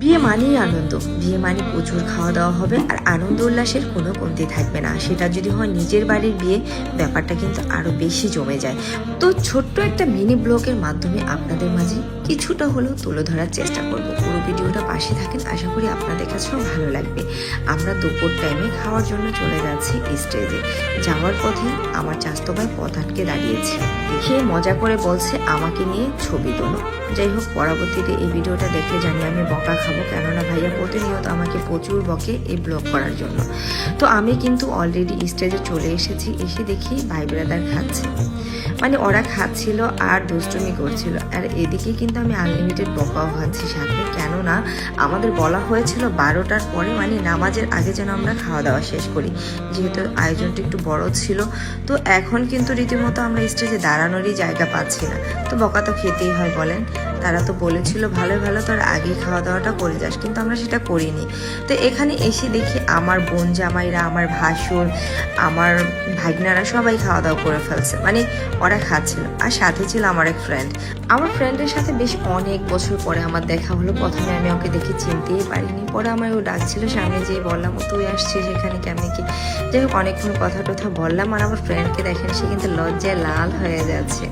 বিয়ে মানেই আনন্দ। বিয়ে মানে প্রচুর খাওয়া দাওয়া হবে আর আনন্দ উল্লাসের কোনো কমতি থাকবে না। সেটা যদি হয় নিজের বাড়ির বিয়ে, ব্যাপারটা কিন্তু আরও বেশি জমে যায়। তো ছোট্ট একটা মিনি ব্লগের মাধ্যমে আপনাদের মাঝে কিছুটা হলেও তুলে ধরার চেষ্টা করব। পুরো ভিডিওটা পাশে থাকেন। আশা করি আপনাদের কাছেও ভালো লাগবে। আমরা দুপুর টাইমে খাওয়ার জন্য চলে যাচ্ছি স্টেজে যাওয়ার পথে আমার চাস্তো ভাই পথ আটকে দাঁড়িয়েছে। দেখে মজা করে বলছে, আমাকে নিয়ে ছবি তোলো। যাই হোক, পরবর্তীতে এই ভিডিওটা দেখে জানি আমি বকা খাব কেননা ভাইয়া প্রতিনিয়ত আমাকে প্রচুর বকে এই ব্লগ করার জন্য। তো আমি কিন্তু অলরেডি স্টেজে চলে এসেছি, এসে দেখি ভাই ব্রাদার খাচ্ছে। মানে ওরা খাচ্ছিল আর দুষ্টুমি করছিল। আর এদিকে কিন্তু আমি আনলিমিটেড বকাও খাচ্ছি সাথে। কেননা আমাদের বলা হয়েছিল বারোটার পরে মানে নামাজের আগে যেন আমরা খাওয়া দাওয়া শেষ করি। যেহেতু আয়োজনটা একটু বড় ছিল। তো এখন কিন্তু রীতিমতো আমরা স্টেজে দাঁড়ানোরই জায়গা পাচ্ছি না। তো বকা তো খেতেই হয় বলেন। তারা তো বলেছিল ভালো ভালো, তো আর আগে খাওয়া দাওয়াটা করে যাস, কিন্তু আমরা সেটা করিনি। তো এখানে এসে দেখি আমার বোন জামাইরা, আমার ভাসুর, আমার ভাগনারা সবাই খাওয়া দাওয়া করে ফেলছে। মানে ওরা খাচ্ছিল। আর সাথে ছিল আমার এক ফ্রেন্ড আমার ফ্রেন্ডের সাথে বেশ অনেক বছর পরে আমার দেখা হলো। প্রথমে আমি ওকে দেখে চিনতেই পারিনি। পরে আমার ও ডাকছিল সামনে যেয়ে বললাম, ও, তুই আসছিস এখানে কেমনি কি? যাই হোক, অনেকক্ষণ কথা টথা বললাম আর আমার ফ্রেন্ডকে দেখেন, সে কিন্তু লজ্জায় লাল হয়ে যাচ্ছে।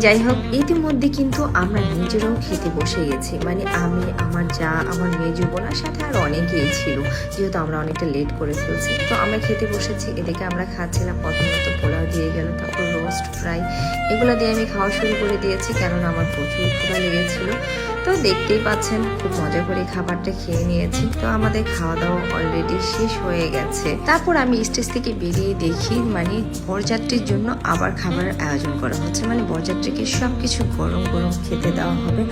যাই হোক, ইতিমধ্যে কিন্তু আমরা নিজেরাও খেতে বসে গেছি। মানে আমি, আমার যা, আমার মেজু বোনার সাথে আর অনেকেই ছিল, যেহেতু আমরা অনেকটা লেট করে ফেলছি। তো আমরা খেতে বসেছি, এদিকে আমরা খাচ্ছিলাম, প্রথমত পোলাও দিয়ে গেল, তারপর রোস্ট ফ্রাই এগুলো দিয়ে আমি খাওয়া শুরু করে দিয়েছি, কেননা আমার প্রচুর ক্ষুধা লেগেছিল। তো দেখতেই পাচ্ছেন, খুব মজা করে খাবারটা খেয়ে নিয়েছি। তো আমাদের খাওয়া দাওয়া অলরেডি শেষ হয়ে গেছে। তারপর আমি স্টেজ থেকে বেরিয়ে দেখি মানে বরযাত্রীর জন্য আবার খাবারের আয়োজন করা হচ্ছে। মানে বরযাত্রীকে সব কিছু গরম গরম খেতে দেওয়া হবে,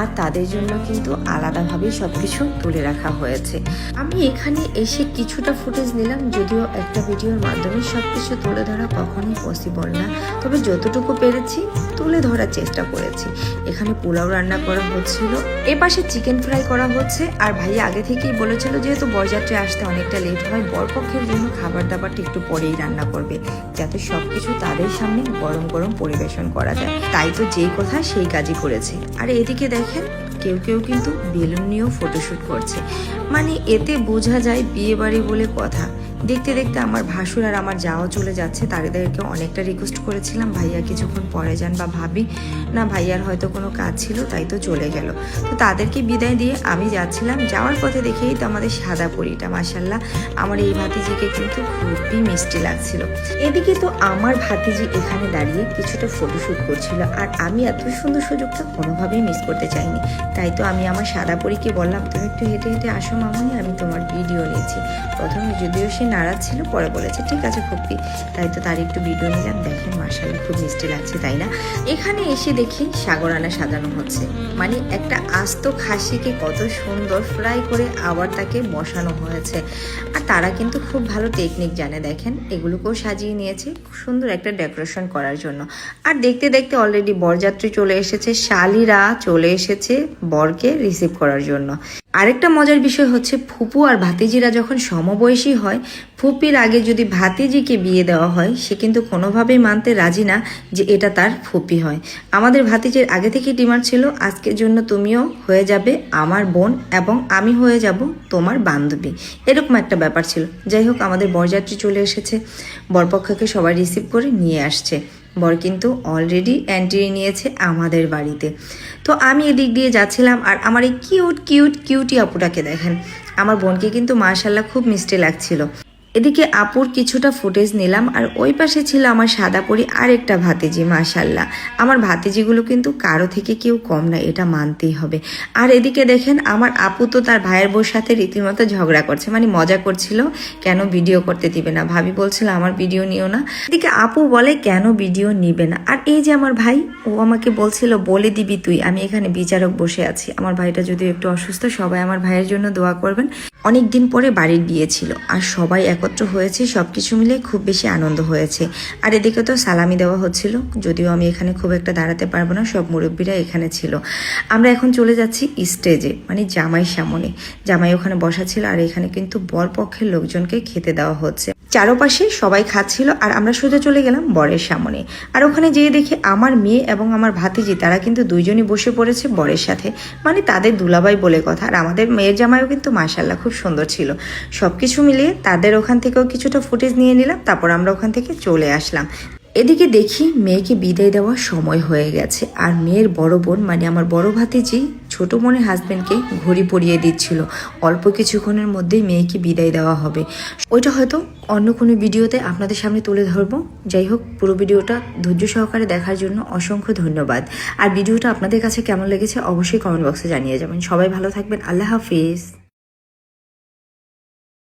আর তাদের জন্য কিন্তু আলাদাভাবে সব কিছু তুলে রাখা হয়েছে। আমি এখানে এসে কিছুটা ফুটেজ নিলাম, যদিও একটা ভিডিওর মাধ্যমে সব কিছু তুলে ধরা কখনোই পসিবল না। তবে যতটুকু পেরেছি, তুলে ধরার চেষ্টা করেছি। এখানে পোলাও রান্না করা হচ্ছিল। এ পাশে চিকেন ফ্রাই করা হচ্ছে। আর ভাই আগে থেকেই বলেছিল, যেহেতু বরযাত্রী আসতে অনেকটা লেট হয়, বরপক্ষের জন্য খাবার দাবারটা একটু পরেই রান্না করবে, যাতে সবকিছু তাদের সামনে গরম গরম পরিবেশন করা যায়। তাই তো যেই কথা সেই কাজই করেছে। আর এদিকে দেখেন, কেউ কেউ কিন্তু বেলুন নিয়েও ফটোশ্যুট করছে। মানে এতে বোঝা যায় বিয়ে বাড়ি বলে কথা। দেখতে দেখতে আমার ভাসুর আর আমার যাওয়া চলে যাচ্ছে। তাদেরকে অনেকটা রিকোয়েস্ট করেছিলাম, ভাইয়া, কিছুক্ষণ পরে যান বা ভাবি। না, ভাইয়ার হয়তো কোনো কাজ ছিল, তাই তো চলে গেল। তো তাদেরকে বিদায় দিয়ে আমি যাচ্ছিলাম। যাওয়ার পথে দেখেই তো আমাদের সাদা পরিটা মাসাল্লাহ আমার এই ভাতিজিকে কিন্তু খুবই মিষ্টি লাগছিল। এদিকে তো আমার ভাতিজি এখানে দাঁড়িয়ে কিছুটা ফটোশ্যুট করছিল, আর আমি এত সুন্দর সুযোগটা কোনোভাবেই মিস করতে চাইনি। তাই তো আমি আমার সাদা পরীকে বললাম, তুমি একটু হেঁটে হেঁটে আসো মামনি, আমি তোমার ভিডিও নিয়েছি প্রথমে যদিও সে নারাজ ছিল, পরে বলেছে, ঠিক আছে খুবই তাই তো তার একটু ভিডিও নিলাম। দেখেন মার্শাল্লাহ খুব মিষ্টি লাগছে, তাই না? এখানে এসে দেখি সাগরানা সাজানো হচ্ছে। মানে একটা আস্ত খাসিকে কত সুন্দর ফ্রাই করে আবার তাকে বসানো হয়েছে। আর তারা কিন্তু খুব ভালো টেকনিক জানে, দেখেন, এগুলোকেও সাজিয়ে নিয়েছে সুন্দর একটা ডেকোরেশন করার জন্য। আর দেখতে দেখতে অলরেডি বরযাত্রী চলে এসেছে, শালিরা চলে এসেছে বরকে রিসিভ করার জন্য। আরেকটা মজার বিষয় হচ্ছে ফুপু আর ভাতিজিরা যখন সমবয়সী হয়, ফুপির আগে যদি ভাতিজিকে বিয়ে দেওয়া হয়, সে কিন্তু কোনোভাবেই মানতে রাজি না যে এটা তার ফুপি হয়। আমাদের ভাতিজির আগে থেকে ডিমান্ড ছিল, আজকের জন্য তুমিও হয়ে যাবে আমার বোন এবং আমি হয়ে যাব তোমার বান্ধবী। এরকম একটা ব্যাপার ছিল। যাই হোক, আমাদের বরযাত্রী চলে এসেছে। বরপক্ষকে সবাই রিসিভ করে নিয়ে আসছে। বর কিন্তু অলরেডি এন্ট্রি নিয়েছে আমাদের বাড়িতে। তো আমি এদিক দিয়ে যাচ্ছিলাম আর আমার এই কিউট কিউট কিউটি আপুটাকে দেখেন। আমার বোনকে কিন্তু মার্শাল্লাহ খুব মিষ্টি লাগছিল। এদিকে আপুর কিছুটা ফুটেজ নিলাম আর ওই পাশে ছিল আমার সাদা পরি আরেকটা ভাতিজি, মাশাল্লাহ। আমার ভাতিজিগুলো কিন্তু কারও থেকে কেউ কম না, এটা মানতেই হবে। আর এদিকে দেখেন, আমার আপু তো তার ভাইয়ের বউর সাথে রীতিমতো ঝগড়া করছে মানে মজা করছিল, কেন ভিডিও করতে দিবে না? ভাবি বলছিল, আমার ভিডিও নিও না। এদিকে আপু বলে, কেন ভিডিও নিবে না? আর এই যে আমার ভাই, ও আমাকে বলছিল, বলে দিবি তুই, আমি এখানে বিচারক বসে আছি। আমার ভাইটা যদি একটু অসুস্থ, সবাই আমার ভাইয়ের জন্য দোয়া করবেন। অনেক দিন পরে বাড়ির বিয়ে ছিল, আর সবাই একত্র হয়েছে সব কিছু মিলে খুব বেশি আনন্দ হয়েছে। আর এদিকে তো সালামি দেওয়া হচ্ছিল, যদিও আমি এখানে খুব একটা দাঁড়াতে পারব না, সব মুরব্বীরা এখানে ছিল। আমরা এখন চলে যাচ্ছি স্টেজে মানে জামাই সামনে। জামাই ওখানে বসা ছিল, আর এখানে কিন্তু বর পক্ষের লোকজনকে খেতে দেওয়া হচ্ছে। চারপাশে সবাই খাচ্ছিল, আর আমরা সোজা চলে গেলাম বরের সামনে। আর ওখানে যেয়ে দেখি আমার মেয়ে এবং আমার ভাতিজি, তারা কিন্তু দুইজনই বসে পড়েছে বরের সাথে। মানে তাদের দুলাভাই বলে কথা, আর আমাদের মেয়ের জামাইও কিন্তু মাসাল্লাহ খুব সুন্দর ছিল। সব কিছু মিলিয়ে তাদের ওখান থেকেও কিছুটা ফুটেজ নিয়ে নিলাম, তারপর আমরা ওখান থেকে চলে আসলাম। এদিকে দেখি মেয়েকে বিদায় দেওয়ার সময় হয়ে গেছে, আর মেয়ের বড় বোন মানে আমার বড় ভাতিজি, ছোট বোনের হাজবেন্ডকে ঘড়ি পরিয়ে দিচ্ছিল। অল্প কিছুক্ষণের মধ্যেই মেয়েকে বিদায় দেওয়া হবে। ওইটা হয়তো অন্য কোনো ভিডিওতে আপনাদের সামনে তুলে ধরবো। যাই হোক, পুরো ভিডিওটা ধৈর্য সহকারে দেখার জন্য অসংখ্য ধন্যবাদ। আর ভিডিওটা আপনাদের কাছে কেমন লেগেছে অবশ্যই কমেন্ট বক্সে জানিয়ে যাবেন। সবাই ভালো থাকবেন, আল্লাহ হাফিজ।